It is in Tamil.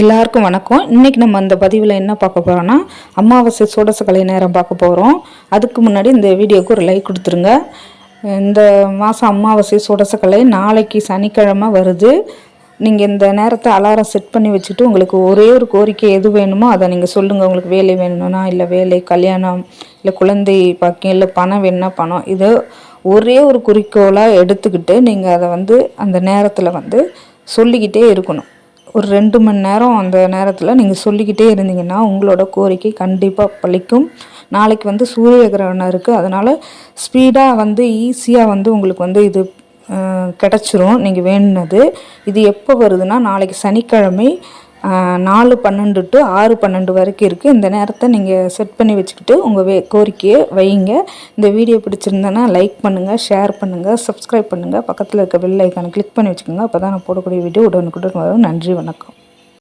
எல்லாருக்கும் வணக்கம். இன்னைக்கு நம்ம அந்த பதிவில் என்ன பார்க்க போகிறோம்னா அமாவாசை சூடசக்கலை நேரம் பார்க்க போகிறோம் அதுக்கு முன்னாடி இந்த வீடியோவுக்கு ஒரு லைக் கொடுத்துருங்க. இந்த மாதம் அமாவாசை சூடசக்கலை நாளைக்கு சனிக்கிழமை வருது. நீங்கள் இந்த நேரத்தை அலாரம் செட் பண்ணி வச்சுட்டு உங்களுக்கு ஒரே ஒரு கோரிக்கை எது வேணுமோ அதை நீங்கள் சொல்லுங்கள் உங்களுக்கு வேலை வேணும்னா இல்லை வேலை கல்யாணம் இல்லை குழந்தை பாக்கியம் இல்லை பணம் வேணும்னா பணம். இது ஒரே ஒரு குறிக்கோளாக எடுத்துக்கிட்டு நீங்கள் அதை வந்து அந்த நேரத்தில் வந்து சொல்லிக்கிட்டே இருக்கணும். ஒரு ரெண்டு மணி நேரம் அந்த நேரத்தில் நீங்கள் சொல்லிக்கிட்டே இருந்தீங்கன்னா உங்களோட கோரிக்கை கண்டிப்பாக பழிக்கும் நாளைக்கு வந்து சூரிய கிரகணம் இருக்குது அதனால் ஸ்பீடாக வந்து ஈஸியாக வந்து உங்களுக்கு வந்து இது கிடச்சிரும். நீங்கள் வேணுனது. இது எப்போ வருதுன்னா நாளைக்கு சனிக்கிழமை நாலு பன்னெண்டு டு ஆறு பன்னெண்டு வரைக்கும் இருக்குது இந்த நேரத்தை நீங்கள் செட் பண்ணி வச்சுக்கிட்டு உங்கள் வே கோரிக்கையை வைங்க. இந்த வீடியோ பிடிச்சிருந்தேன்னா லைக் பண்ணுங்கள் ஷேர் பண்ணுங்கள் சப்ஸ்கிரைப் பண்ணுங்கள் பக்கத்தில் இருக்க பெல் ஐக்கானை கிளிக் பண்ணி வச்சுக்கோங்க. அப்போ தான் நான் போடக்கூடிய வீடியோ உடனுக்குடன் வரும். நன்றி வணக்கம்.